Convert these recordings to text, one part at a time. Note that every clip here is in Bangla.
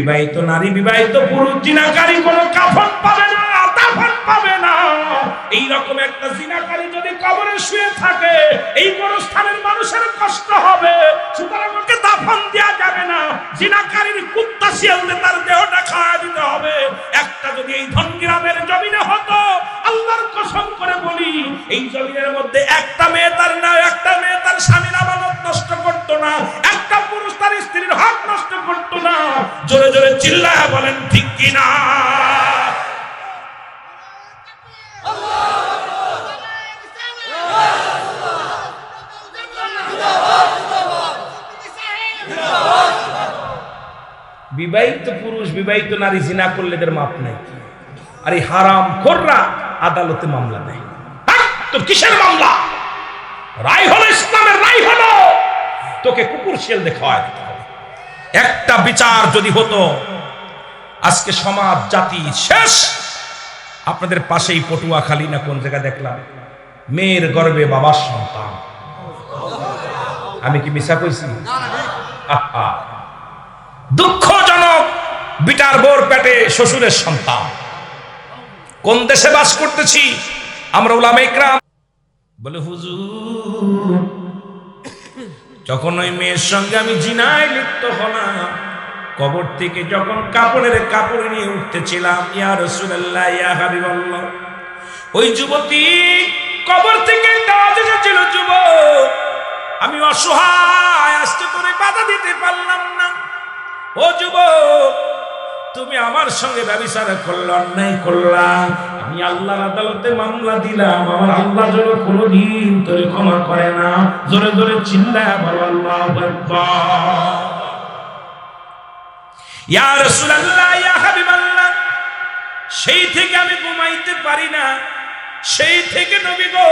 বিবাহিত নারী, বিবাহিত পুরুষ, জিনাকারী কোনো কাফন পাবে না পাবে না। একটা জিনাকারী যদি কবরে শুয়ে থাকে, এই স্থানের মানুষের কষ্ট হবে। সুতরাং ওকে দাফন দেওয়া যাবে না। জিনাকারীর কুত্তা শিয়ালতে তার দেহটা খাওয়া দিতে হবে। একটা যদি এই ধনগ্রামের জমিনে হতো, আল্লাহর কসম করে বলি, এই জমিনের মধ্যে একটা মেয়ে তার না, একটা মেয়ে তার স্বামীর আমানত নষ্ট করতো না। একটা পুরুষ তার স্ত্রীর করতো না। জোরে জোরে চিল্লায় বলেন ঠিক কিনা? বিবাহিত পুরুষ বিবাহিত নারী জিনা করলে এদের মাপ নাই। আর এই হারাম খোররা আদালতে মামলা নেয় হ্যাঁ, তোর কিসের মামলা? রায় হলো ইসলামের রায় হলো। তোকে কুকুর দেখাওয়া দিতে হবে। একটা বিচার যদি হতো, আজকে সমাজ, জাতি শেষ। আপনাদের পাশেই পটুয়া পটুয়াখালী না কোন জায়গা দেখলাম? মেয়ের গর্বে বাবার সন্তান। আমি কি মিশা কইছি? দুঃখজনক, বিটার বোর পেটে শ্বশুরের সন্তান। কোন দেশে বাস করতেছি? আমরা উলামা ইকরাম। বলে, হুজুর যখন ওই মেয়ের সঙ্গে আমি জিনায় লিপ্ত হলাম, কবর থেকে যখন কাপড়ের কাপড় নিয়ে উঠতেছিলাম, ইয়া রসুল্লাহ ইয়া হাবিবাল্লাহ, ওই যুবতী কবর থেকে দাওয়াত এসেছিল, যুবক। আমি অসহায়, আসতে করে বাধা দিতে পারলাম না। ও যুবক তুমি আমার সঙ্গে ব্যবসার করল, অন্যায় করলাম আমি আল্লাহর আদালতে মামলা দিলাম। আমার আল্লাহ যেন কোনোদিন তোরে ক্ষমা করে না। জোরে জোরে চিল্লা বলো, আল্লাহ ইয়া রাসূলুল্লাহ, ইয়া হাবিবাল্লাহ, সেই থেকে আমি ঘুমাইতে পারি না। সেই থেকে নবী গো,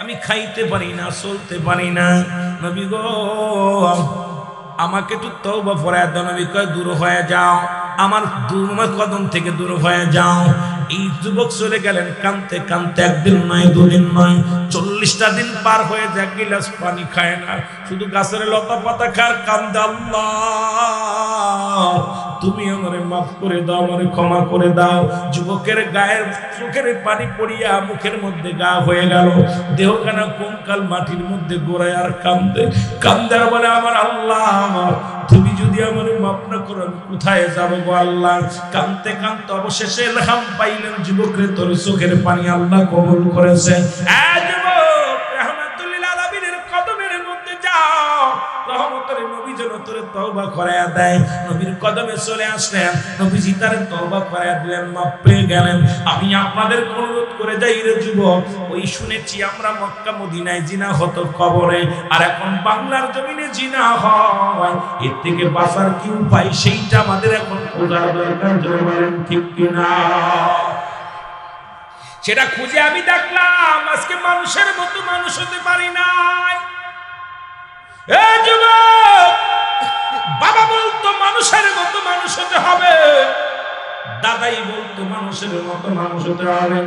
আমি খাইতে পারি না, চলতে পারি না। নবী গো আমাকে একটু তওবা ফরায় দাও, নবী কয়, দূর হয়ে যাও। আমার দূর আমার কদম থেকে দূর হয়ে যাও। এই যুবক চলে গেলেন কানতে কানতে, একদিন নয়, দুদিন নয়, চল্লিশটা দিন পার হয়ে যায়, গিলাস পানি খায় না। শুধু গাছের লতা পাতা খার কান্দে আল্লাহ। তুমি আমারে মাফ করে দাও, আমারে ক্ষমা করে দাও। যুবকের গায়ের, চোখের পানি পড়িয়া মুখের মধ্যে গা হয়ে গেল। দেহখানা কঙ্কাল মাটির মধ্যে গোড়ায় আর কান্দে। কান্দার বলে, আমার আল্লাহ তুমি যদি আমার মাপ না করো, আমি কোথায় যাব গো আল্লাহ? কানতে কানতে অবশেষে এলহাম পাইলেন যুবকের তোর চোখের পানি আল্লাহ কবুল করেছে। যেন তোরে তওবা করায়া দেয়। নবীর কদমে চলে আসলেন। নবীজি তার তওবা করায়া দিলেন মাপ পেয়ে গেলেন। আমি আপনাদের অনুরোধ করে যাই রে যুবক। ওই শুনেছি আমরা মক্কা মদিনায় জিনা হতো কবরে, আর এখন বাংলার জমিনে জিনা হয়। এর থেকে বাঁচার কি উপায় সেইটা আমাদের এখন খোঁজার দরকার, জোরে বলেন ঠিক কিনা? সেটা খুঁজে আমি দেখলাম, আজকে মানুষের মতো মানুষ হতে পারি নাই। এ যুবক! বাবা বলতো মানুষের মতো মানুষ হতে হবে। দাদাই বলতো মানুষের মতো মানুষ হতে হবে।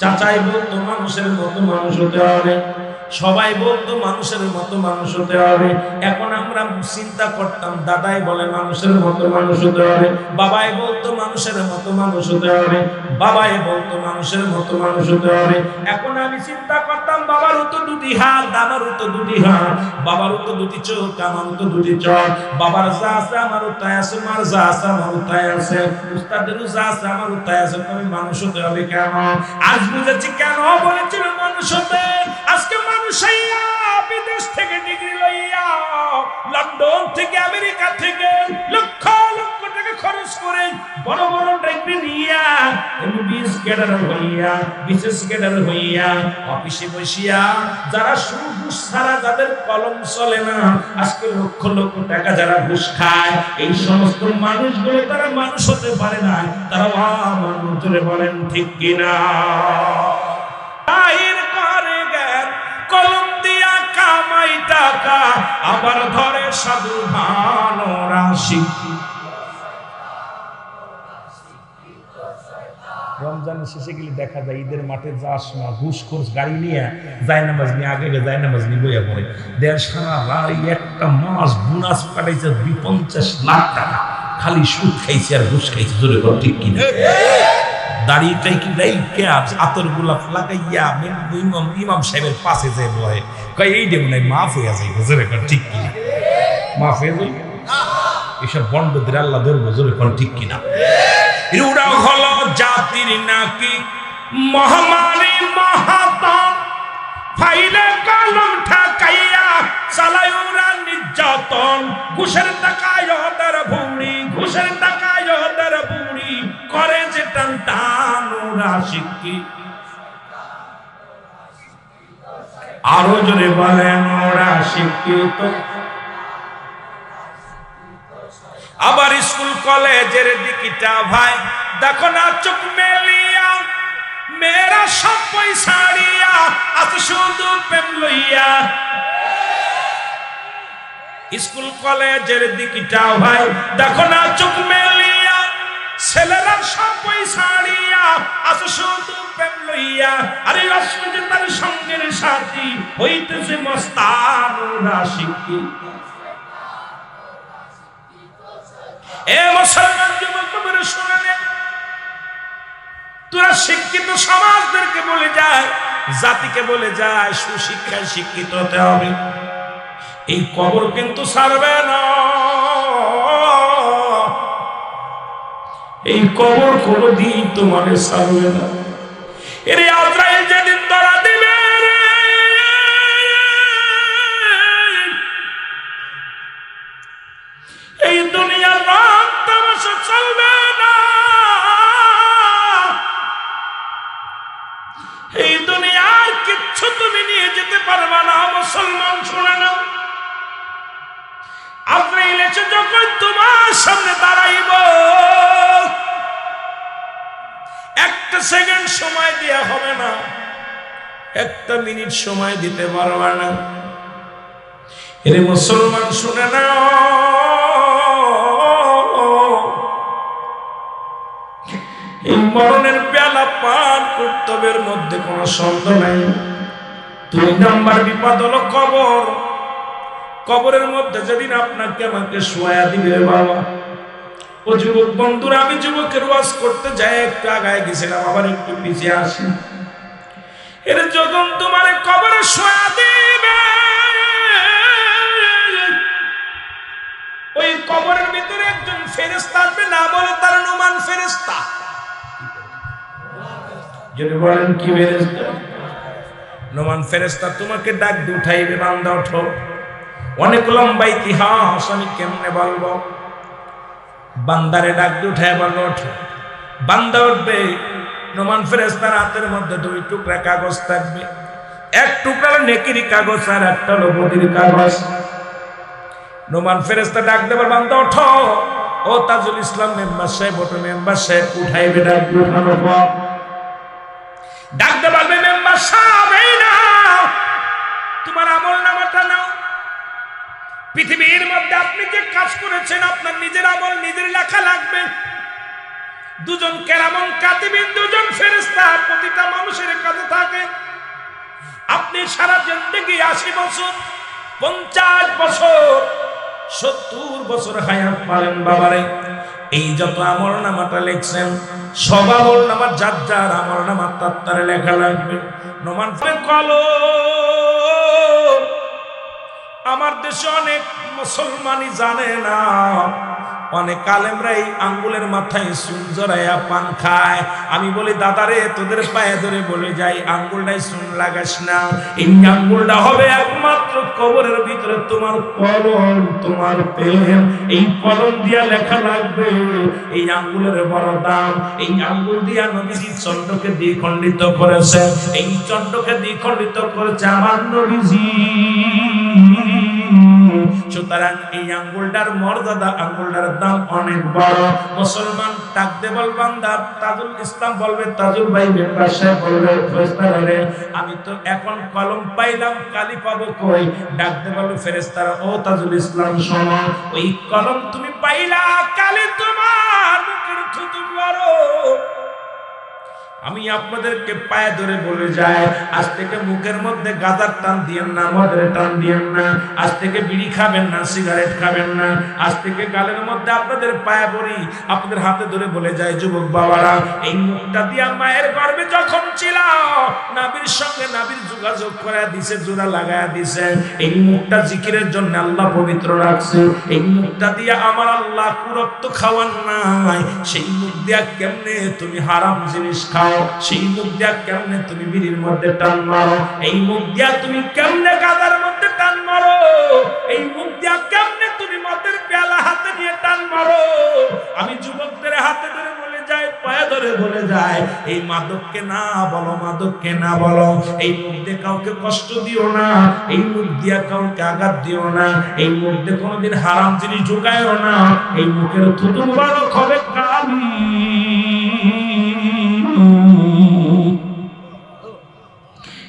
চাচাই বলতো মানুষের মতো মানুষ হতে হবে, সবাই বলতো মানুষের মতো মানুষ হতে হবে। এখন আমরা চিন্তা করতাম, দাদাই বলে মানুষের মতো মানুষ হতে হবে, বাবাই বলতো মানুষের মতো মানুষ হতে হবে, বাবাই বলতো মানুষের মতো মানুষ হতে হবে। এখন আমি চিন্তা করতাম বাবারও তো দুটি হাত আমারও তো দুটি হাত বাবারও তো দুটি চোখ আমারও তো দুটি চোখ, বাবার যা আছে আমারও তাই আছে, মার যা আছে আমারও তাই আছে, উস্তাদেরও যা আছে আমারও তাই আছে, তবে মানুষ হতে হবে কেন আজ বুঝেছি কেন বলেছিল মানুষ আজকে মানুষ বিদেশ থেকে ডিগ্রি লইয়া লন্ডন থেকে আমেরিকা থেকে লক্ষ লক্ষ টাকা খরচ করে বড় বড় ডিগ্রি নিয়া ক্যাডার হইয়া, বিশেষ ক্যাডার হইয়া, অফিসে বসিয়া, যারা শুধু ঘুষ ছাড়া যাদের কলম চলে না, আজকে লক্ষ লক্ষ টাকা যারা ঘুষ খায়, এই সমস্ত মানুষগুলো তারা মানুষ হতে পারে না। তারা মানুষ ধরে বলেন, ঠিক কিনা? কলম দিয়া কামাই টাকা, আবার ধরে সাধু ভান রাশি। রমজানের শেষে গেলে দেখা যায় ঈদের মাঠে যাস না, ঘুষ খোঁজ, গাড়ি নিয়ে যায় নামাজ নিয়ে, আগে আগে যায় নামাজ নিয়ে বইয়া পড়ে। দেড় সারা রাত একটা মাস বোনাস পাঠাইছে দুই পঞ্চাশ লাখ টাকা। খালি সুদ খাইছে আর ঘুষ খাইছে, জোরে কর ঠিক কিনা? কি নাই কে আতর গোলাপ লাগাইয়া ইমাম ইমাম সাহেবের পাশে যে কয়, এই মাফ জোরে কর ঠিক কিনা? মাফ হয়ে এসব আল্লাহ ধরবো, জোরে কর ঠিক কিনা? এরা হলো জাতির নাকি মহামারী মহাতম ফাইলে কলম ঠাকাইয়া চালায় ওরা নির্যাতন। ঘুষের টাকায় ওদের ভুড়ি ঘুষের টাকায় ওদের বুড়ি। করে যে টান শিক্ষি। আরও জোরে বলেন, ওরা শিক্ষিত আবার স্কুল কলেজের দিকিটা ভাই দেখো না চোখ মেলিয়া, মেয়েরা সব পয়সাড়িয়া আজ শুধু প্রেম লইয়া। স্কুল, কলেজের দিকিটা ভাই, দেখো না চোখ মেলিয়া, ছেলেরা সব পয়সাড়িয়া আজ শুধু প্রেম লইয়া। আরে অসুবিধে তার সঙ্গের সাথী, হইতেছে মস্তান শিক্ষিত এ মুসলমান যুবক শুনে তোরা শিক্ষিত সমাজদেরকে বলে যায়, জাতিকে বলে যায়, সুশিক্ষায় শিক্ষিত হতে হবে। এই কবর কিন্তু সারবে না। এই কবর কোনদিন তোমার সারবে না। এর আজরাইল যেদিন এসে যখন তোমার সামনে দাঁড়াইব, একটা সেকেন্ড সময় দেয়া হবে না। একটা মিনিট সময় দিতে পারবে না। এরে মুসলমান, শুনে না এই মরণের পেয়ালা পান কর্তব্যের মধ্যে কোনো সন্দেহ নাই। দুই নাম্বার বিপদ হলো কবর। কবরের মধ্যে যেদিন আপনাকে আমাকে শোয়া দিবে বাবা। ও যুবক, বন্ধুরা, আমি যুবকের ওয়াজ করতে যাই, একটু আগায় গেছিলাম, আবার একটু পিছিয়ে আসি। এর যখন তোমার কবরে শোয়া দিবে, ওই কবরের ভিতরে একজন ফেরেস্তা আসবে, না বলে তার নুমান ফেরেস্তা যদি বলেন কি ফেরেস্তা নোমান ফেরেস্তা তোমাকে ডাক দিয়ে উঠাইবে, বান্দা ওঠো। অনেক লম্বা ইতিহাস, আমি কেমনে বলব? বান্দারে ডাক দিয়ে উঠাই বলল ওঠো। বান্দা উঠবে, নোমান ফেরেস্তার হাতের মধ্যে দুই টুকরা কাগজ থাকবে। এক টুকরা নেকির কাগজ আর একটা হলো বদির কাগজ। নোমান ফেরেস্তা ডাক দেবার বান্দা ওঠো। ও তাজুল ইসলাম মেম্বার সাহেব ওটো মেম্বার সাহেব, উঠাইবে ডাক উঠানোর পর। মেম্বার সাহেব পৃথিবীর মধ্যে আপনি যে কাজ করেছেন, আপনার নিজের আমল, নিজের লেখা লাগবে। দুজন কেরামন কাতিবিন, দুজন ফেরেস্তা প্রতিটা মানুষের কাছে থাকে। আপনি সারা জিন্দগি আশি বছর, পঞ্চাশ বছর, সত্তর বছর হায়াত পালেন বাবারে। এই যত আমল নামাটা লেখছেন, সব আমল নামার যার যার আমল নামার তার লেখা লাগবে। নমান কলো আমার দেশে অনেক মুসলমানই জানে না। অনেক কালেমরা এই আঙ্গুলের মাথায় সুন জড়াইয়া পান খায়। আমি বলি, দাদারে, তোদের পায়ে ধরে বলে যাই আঙ্গুলটাই সুন লাগাস না। এই আঙ্গুলটা হবে একমাত্র কবরের ভিতরে তোমার কলম, তোমার পেন। এই কলম দিয়া লেখা লাগবে, এই আঙ্গুলের বড় দাম এই আঙ্গুল দিয়া নবীজি চন্দ্রকে দ্বিখণ্ডিত করেছে এই চন্দ্রকে দ্বিখণ্ডিত করেছে আমার নবীজি। সুতরাং এই আঙ্গুলটার মর্যাদা, আঙ্গুলটার দাম অনেক বড়। মুসলমান বলবান তাজুল ইসলাম বলবে, তাজুল ভাই মেম্বার সাহেব বলবে আমি তো এখন কলম পাইলাম, কালি পাবো কই? ডাকতে বলবে ফেরেস্তারা ও তাজুল ইসলাম, শোনো, ওই কলম তুমি পাইলা, কালি তোমার মুখের থুতু বড়। আমি আপনাদেরকে পায়ে ধরে বলে যাই, আজ থেকে মুখের মধ্যে গাজার টান দিয়েন না, মদের টান দিয়েন না, আজ থেকে বিড়ি খাবেন না, সিগারেট খাবেন না, আজ থেকে গালের মধ্যে আপনাদের পায়ে পড়ি আপনাদের হাতে ধরে বলে যায় যুবক বাবারা, এই মুখটা দিয়া মায়ের গর্ভে যখন ছিল, নাবির সঙ্গে নাবির যোগাযোগ করে দিছে, জোড়া লাগায়া দিছে, এই মুখটা জিকিরের জন্য আল্লাহ পবিত্র রাখছে, এই মুখটা দিয়া আমার আল্লাহ কুরক্ত খাওয়ান নাই, সেই মুখ দিয়া কেমনে তুমি হারাম জিনিস খাও? সেই মুখ দিয়া কেমনে তুমি বিড়ির মধ্যে টান মারো? এই মুখ দিয়া তুমি কেমনে গাদার মধ্যে টান মারো? এই মুখ দিয়া কেমনে তুমি হাতে নিয়ে টান মারো? আমি যুবকদের হাতে ধরে বলে যাই ধরে বলে যায় এই মাদককে না বলো, মাদককে না বলো। এই মুখ দিয়ে কাউকে কষ্ট দিও না, এই মুখ দিয়া কাউকে আঘাত দিও না। এই মুখ দিয়ে কোনোদিন হারাম জিনিস ঢুকায়ও না। এই মুখের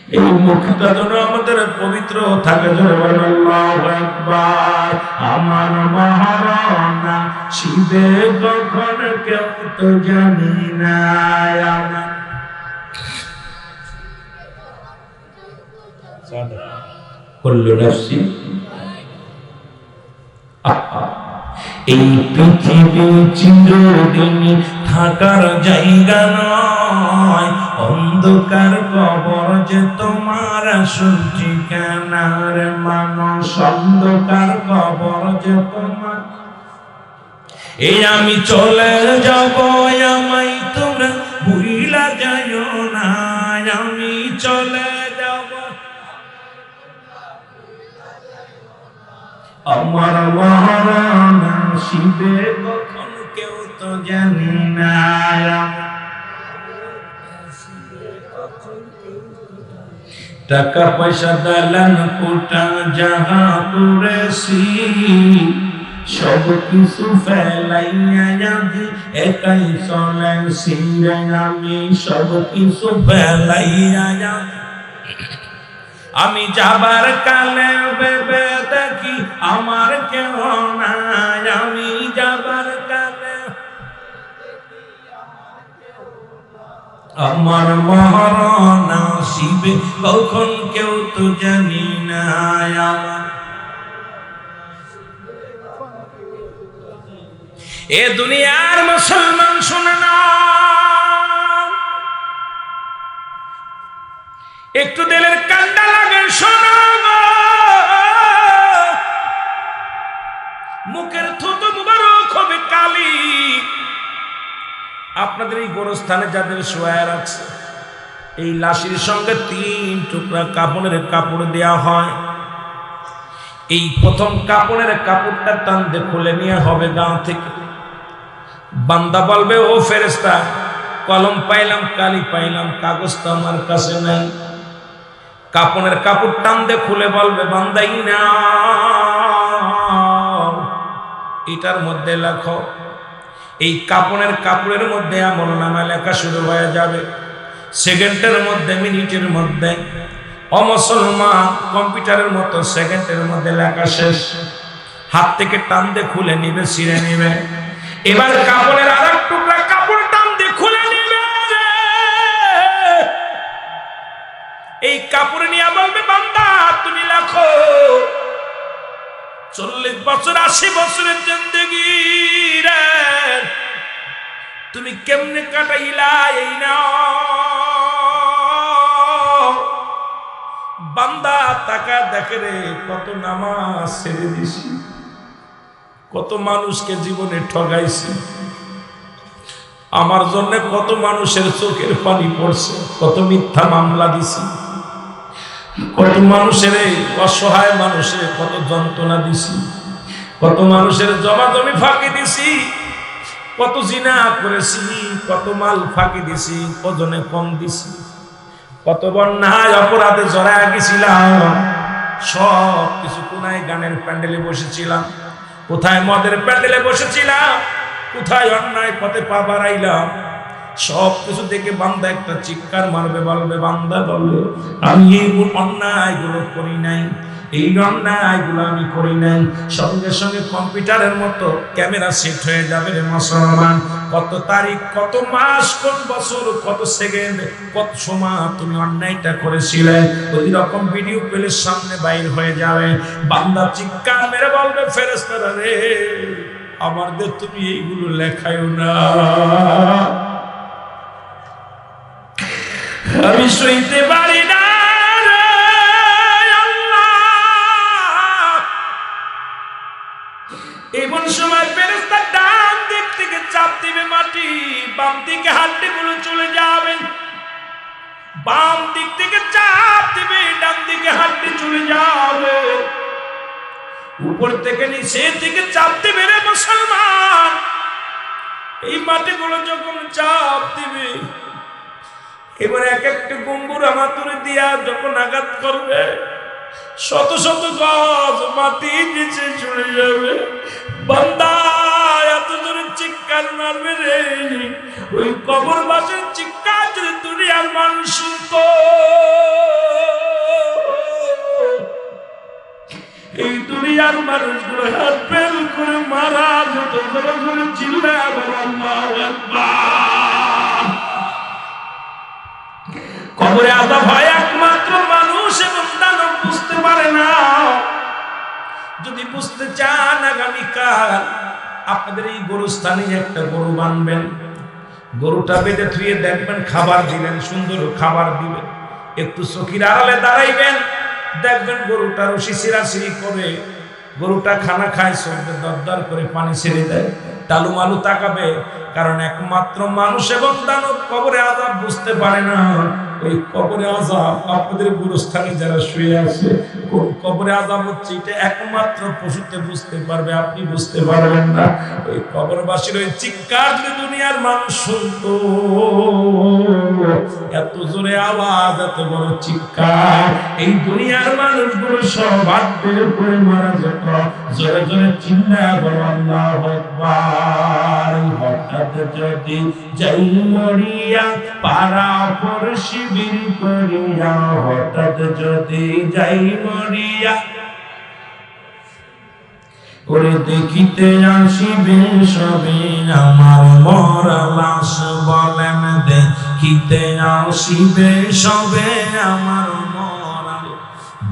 এই মুখটা যেন আমাদের পবিত্র থাকে আমার মহারণা শিবে কখন কেউ তো জানি না এই পৃথিবী চিরদিন থাকার জায়গা নয়। অন্ধকার কবর যে তোমার আসল ঠিকানার মানুষ। অন্ধকার কবর যে তোমার এই আমি চলে যাব আমাই তোমরা ভুইলা যাইও না। আমি চলে যাব। আমার মহারানা শিবে, কখন কেউ তো জানি না। টাকা পয়সা দালান কোটা যাহা করেছি, সব কিছু ফেলাইয়া একাই চলেছি আমি, সব কিছু ফেলাইয়া আমি যাবার কালে ভেবে দেখি আমার কেউ নাই, আমি আমার মহারণা শিবে কখন কেউ তো জানি না এ দুনিয়ার মুসলমান শুনে একটু দিলের কান্ডা লাগে, শোনো আপনাদের এই গোরস্থানে যাদের শোয়া রাখছে এই লাশির সঙ্গে তিন টুকরা কাপড়ের কাপড় দেয়া হয়। এই প্রথম কাপড়ের কাপড়টা টানতে খুলে নিয়ে হবে গা থেকে। বান্দা বলবে, ও ফেরেস্তা কলম পাইলাম, কালি পাইলাম, কাগজ তো আমার কাছে নাই। কাপড়ের কাপড় টানতে খুলে বলবে, বান্দাই না এটার মধ্যে লেখো এই কাপড়ের কাপড়ের মধ্যে আমল নামা লেখা শুরু হয়ে যাবে। সেকেন্ডের মধ্যে মিনিটের মধ্যে। অমুসলমান কম্পিউটারের মতো সেকেন্ডের মধ্যে লেখা শেষ। হাত থেকে টানতে খুলে নিবে, ছিঁড়ে নিবে। এবার কাপড়ের বছর, আশি বছরের জিন্দগি তুমি কেমনে কাটাইলা এই না বান্দা টাকা দেখে রে, কত নামাজ ছেড়ে দিছি। কত মানুষকে জীবনে ঠগাইছি। আমার জন্য কত মানুষের চোখের পানি পড়ছে, কত মিথ্যা মামলা দিছি। কত মানুষের অসহায় মানুষের কত যন্ত্রণা দিছি। কত মানুষের জমা জমি ফাঁকি দিছি, কত জিনা করেছি, কত মাল ফাঁকি দিছি, ওজনে কম দিছি, কত বন্যায় অপরাধে জড়ায় গেছিলাম, সব কিছু কোনায় গানের প্যান্ডেলে বসেছিলাম, কোথায় মদের প্যান্ডেলে বসেছিলাম, কোথায় অন্যায় পথে পা বাড়াইলাম, সব কিছু দেখে বান্দা একটা চিৎকার মারবে, বলবে, বান্দা বলবে আমি এই অন্যায়গুলো করি নাই এই অন্যায় আমি করি নাই। সঙ্গে সঙ্গে কম্পিউটারের মতো ক্যামেরা সেট হয়ে যাবে রে মুসলমান। কত তারিখ, কত মাস, কোন বছর, কত সেকেন্ড, কত সময় তুমি অন্যায়টা করেছিলে। ওই রকম ভিডিও পেলে সামনে বাইর হয়ে যাবে। বান্দা চিৎকার মেরে বলবে ফেরেস্তারা রে আমাদের তুমি এইগুলো লেখায়ও না। আমি সইতে পারি না। এমন সময় ফেরেস্তা ডান দিক থেকে চাপ দিবে মাটি, বাম দিকে হাড্ডি গুলো চলে যাবে। বাম দিক থেকে চাপ দিবে, ডান দিকে হাড্ডি চলে যাবে। উপর থেকে নিচে থেকে চাপ দিবে রে মুসলমান। এই মাটিগুলো যখন চাপ দিবে, এবার এক একটা গম্বুর আমাতুরে দিয়া যখন আঘাত করবে শত শত গজ মাটি নিচে চলে যাবে। বান্দা, এত চিৎকার মারবে রে। ওই কবর বাসের চিৎকার যদি মানুষ এই দুনিয়ার মানুষগুলো হাত ফেল করে মারা যত চিল্লা কবরে আদা ভয় আপনাদের এই গরু গরুস্থানে একটা গরু বানবেন। গরুটা বেঁধে থুয়ে দেখবেন, খাবার দিবেন সুন্দর খাবার দিবেন। একটু চকির আড়ালে দাঁড়াইবেন, দেখবেন গরুটা রশি সিরাসিরি করে, গরুটা খানা খায় সর্বে দরদর করে পানি ছেড়ে দেয় টালু মালু তাকাবে। কারণ একমাত্র মানুষ এবং দানব কবরে আজাব বুঝতে পারে না। ওই কবরে আজাব আপনাদের গুরুস্থানে যারা শুয়ে আছে কোন কবরে আজাব হচ্ছে এটা একমাত্র পশুতে বুঝতে পারবে, আপনি বুঝতে পারবেন না। ওই কবরবাসীর ওই চিৎকার যদি দুনিয়ার মানুষ শুনতো, এত জোরে আওয়াজ, এত বড় চিৎকার, এই দুনিয়ার মানুষগুলো সব হাত বের মারা যেত। জোরে জোরে করো আল্লাহ হঠাৎ যদি যাই মরিয়া পারা পর শিবির করিয়া, হঠাৎ যদি যাই মরিয়া করে দেখিতে আসিবে সবে আমার মরা লাশ, বলেন দেখিতে আসিবে সবে আমার মরা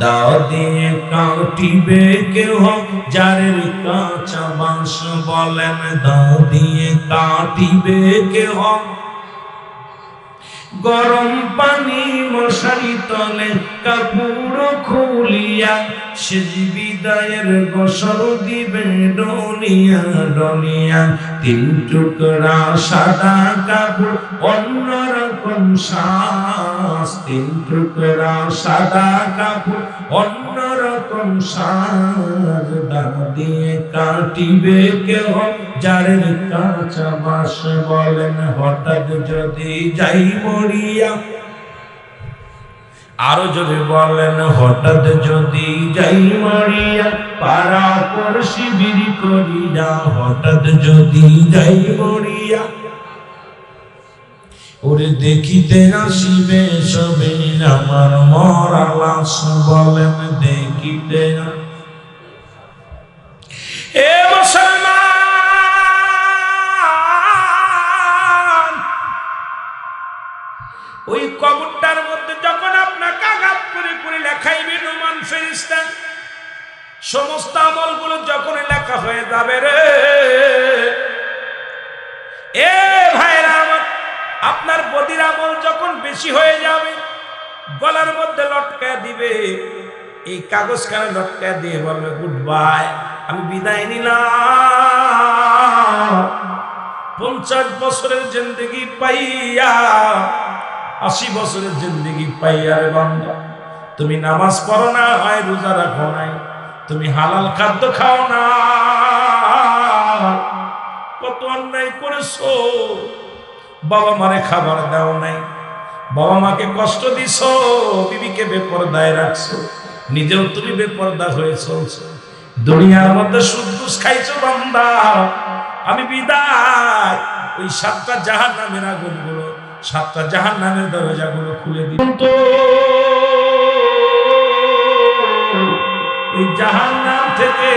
দাও দিয়ে কাটিবে কেহ, যারের কাঁচা বাঁশ, বলেন দাও দিয়ে কাটিবে কেহ। গরম পানি মশারি তলে, কাপড় খুলিয়া সে বিদায়ের গোসল দিবে ডলিয়া ডলিয়া তিন টুকরা সাদা কাপড় অন্যরকম শ্বাস তিন টুকরা সাদা কাপড় অন্যরকম শ্বাস দাগ দিয়ে কাটিবে কেহ? যারের কাঁচা বাস বলেন, হঠাৎ যদি যাই মরিয়া। আরও যদি বলেন, হঠাৎ যদি যাই মরিয়া। পাড়া পর শিবির করিয়া, হঠাৎ যদি যাই মরিয়া। ওরে দেখিতে আসিবে সবে আমার মরা লাশ বলেন দেখিতে এ মুসলমান! ওই কবরটার মধ্যে যখন আপনাকে আঘাত করে করে লেখাইবে নোমান ফেরিস্তা সমস্ত আমলগুলো যখন লেখা হয়ে যাবে রে, এ আমার আপনার বদির আমল যখন বেশি হয়ে যাবে, গলার মধ্যে লটকায় দিবে, এই কাগজ কানে লটকায় দিয়ে বলবে, গুড বাই, আমি বিদায় নিলাম। পঞ্চাশ বছরের জিন্দগি পাইয়া, আশি বছরের জিন্দগি পাইয়া রে বান্দা, তুমি নামাজ পড়ো না হয় রোজা রাখো নাই, তুমি হালাল খাদ্য খাও না কত অন্যায় করেছ বাবা মারে খাবার দাও নাই। বাবা মাকে কষ্ট দিছ, বিবিকে বেপরদায় রাখছো, নিজেও তুমি বেপরদা হয়ে চলছো। দুনিয়ার মধ্যে শুদ্ধ খাইছো বান্দা, আমি বিদায়। ওই সাতটা জাহান নামের আগুনগুলো, সাতটা জাহান নামের দরজাগুলো খুলে দিন তো ওই জাহান নাম থেকে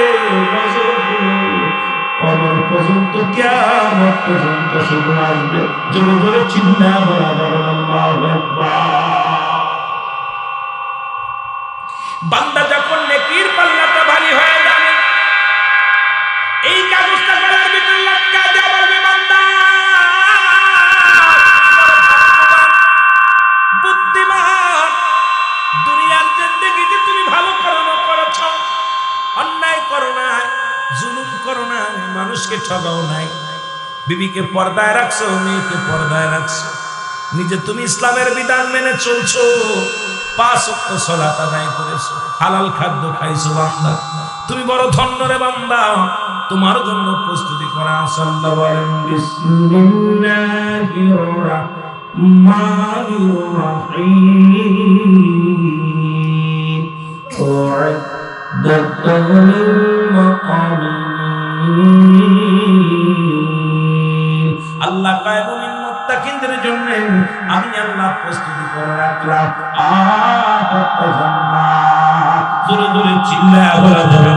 পর্যন্ত কেমন পর্যন্ত শুধু আসবে। জোরে জোরে চিন্তা বান্দা যখন পুরুষকে ঠগাও নাই। বিবিকে পর্দায় রাখছো, মেয়েকে পর্দায় রাখছো। নিজে তুমি ইসলামের বিধান মেনে চলছো। পাঁচ অক্ট সলাত আদায় করেছ। হালাল খাদ্য খাইছো বান্দা। তুমি বড় ধন্য রে বান্দা। তোমার জন্য প্রস্তুতি করা আসাল্লাহ বলেন, বিসমিল্লাহির রাহমানির রাহিম। আল্লাহ কয়, মুমিন মুত্তাকিনদের জন্য আমি আল্লাহ প্রস্তুতি করে রাখলাম। আহ জোরে জোরে চিল্লায় বলা যাবে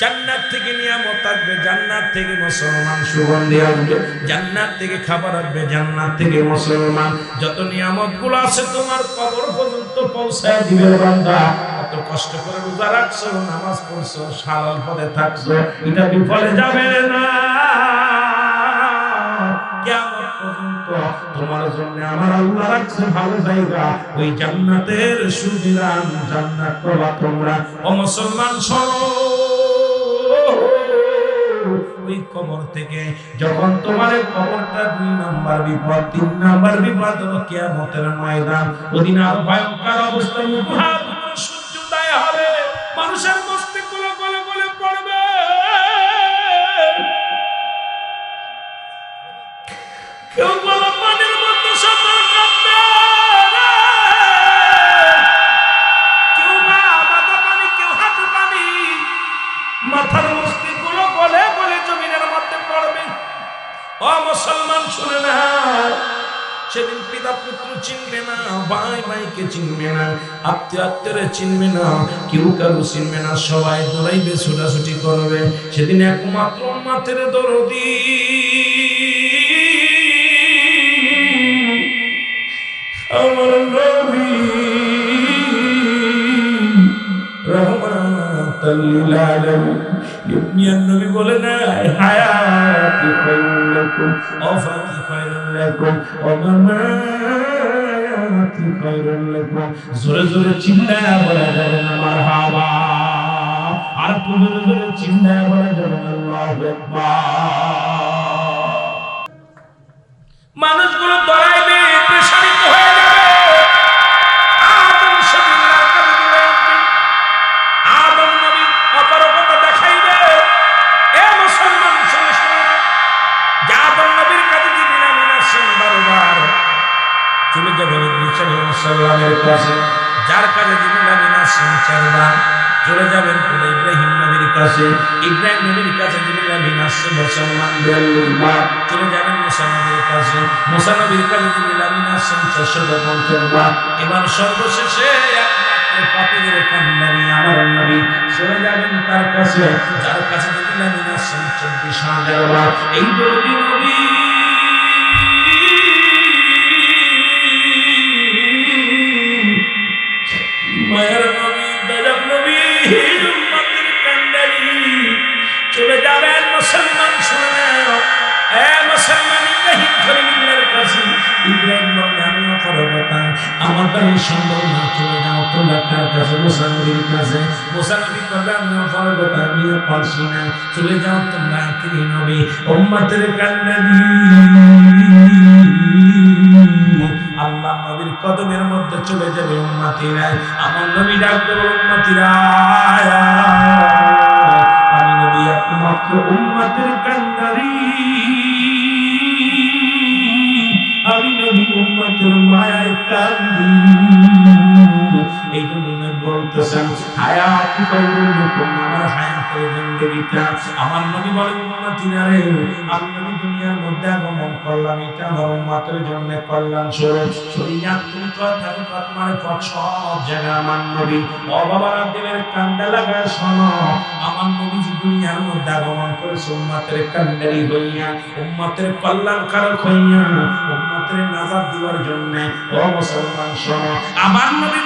জান্নাত থেকে নিয়ামত আসবে, জান্নাত থেকে মুসলমান সুগন্ধি আসবে, জান্নাত থেকে খাবার আসবে, জান্নাত থেকে মুসলমান। যত নিয়ামতগুলো আছে তোমার কবর পর্যন্ত পৌঁছায় দিবে বান্দা। কত কষ্ট করে রোজা রাখছো, নামাজ পড়ছো সালাল পদে থাকছো, এটা বিফলে যাবে না। তোমার জন্য আমার আল্লাহ রাখছে ভালো জায়গা। ওই জান্নাতের সুবিধান জান্নাত তোমরা। ও মুসলমান শোনো। ওই কবর থেকে, যখন তোমার কবরটা দুই নাম্বার বিপদ, তিন নাম্বার বিপদ ময়দান। ওদিন আর ভয়ঙ্কর অবস্থা মানুষের কেউ বলো মুসলমান শুনে না। সেদিন পিতা পুত্র চিনবে না ভাই ভাইকে চিনবে না আত্মীয় আত্মীয়রে চিনবে না, কেউ কারও চিনবে না, সবাই দৌড়াইবে ছোটাছুটি করবে। সেদিন একমাত্র মাথের দরদি। আমার নবী রহমাতাল ওয়া মামাতি খায়রুল লাকুম জোরে জোরে চিল্লায়া বলা যাবে না মারহাবা আর জোরে জোরে চিল্লায়া বলা যাবে আল্লাহু আকবার. মানুষগুলো দড়াইবে আলাইহিসসালামের কাছে। যার কাছে জিবির আমিন আসছেন চারবার চলে যাবেন পুরো ইব্রাহিম নবীর কাছে। ইব্রাহিম নবীর কাছে জিবির আমিন আসছে মুসলমান বেলুল্লাহ চলে যাবেন মুসা নবীর কাছে। মুসা নবীর কাছে জিবির আমিন আসছেন চারশো পঞ্চাশ বার। এবার সর্বশেষে পাপীদের কান্দারি আমার নবী। চলে যাবেন তার কাছে, যার কাছে আসছেন চব্বিশ হাজার এই নবী আমার সম্ভব না চলে যাও তোমরা কার কাছে মুসা কাছে। মুসা নবী বলে আমি অপরবতা পারছি না। চলে যাও তোমরা আখিরি নবী, উম্মতের কান্ডারি আল্লাহ নবীর কদমের মধ্যে চলে যাবে উম্মতিরা আমার নবী ডাক দেবে উম্মতিরা আমার নবী আমি দুনিয়ার মধ্যে করলাম। এটা আমার উম্মতের জন্য কল্যাণ স্বরূপ। শরীয়ত তুমি সব জায়গা আমার নবী। ও দিলের কান্দা লাগা আমার নবী দুনিয়ার মধ্যে করেছে, উম্মতের কান্দারি হইয়া, উম্মতের কল্যাণ কারক হইয়া, উম্মতের নাজাত দেওয়ার জন্য। ও মুসলমান শোনো, আমার নবী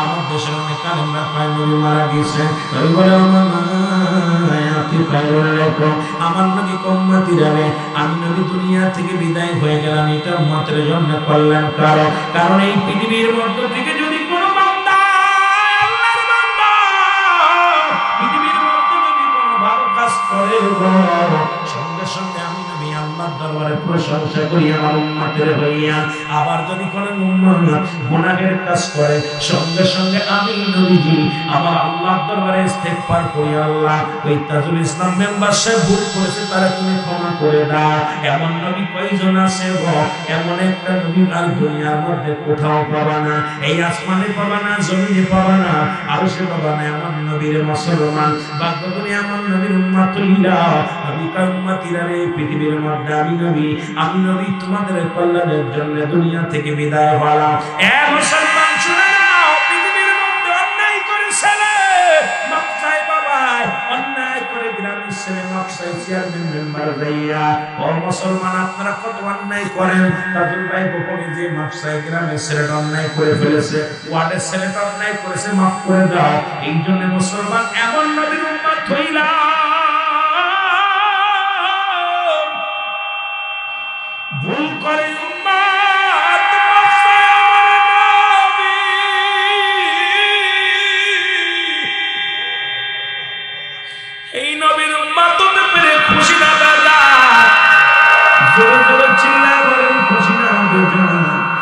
আমার দেশের অনেক মারা গেছে নবী বলে আমার নবী আমি থেকে বিদায় হয়ে গেলাম, এটা উম্মতের জন্য কল্যাণ কারণ এই পৃথিবীর মধ্য থেকে যদি কোনো পৃথিবীর মধ্যে যদি কোনো ভালো কাজ করে দরবারে প্রশংসা করি আমার উম্মতের হইয়া আবার যদি কোনো কাজ করে, সঙ্গে সঙ্গে আমি আমার আল্লাহর দরবারে ইস্তেগফার করি, আল্লাহ। ওই তাজুল ইসলাম মেম্বার ভুল করেছে, তারা তুমি ক্ষমা করে দাও। এমন নবী কয়জন আছে গো? এমন একটা নবী আর দুনিয়ার মধ্যে কোথাও পাবা না। এই আসমানে পাবা না, জমিনে পাবা না আর সে পাবা না, এমন নবীর মুসলমান। এমন নবীর নবী রে, পৃথিবীর মধ্যে আমি নবী, আমি নবী, তোমাদের কল্যাণের জন্য দুনিয়া থেকে বিদায় মুসলমান অন্যায় করে করে ফেলেছে, ওয়ার্ডের মাফ করে মুসলমান এমন নবীর হইলাম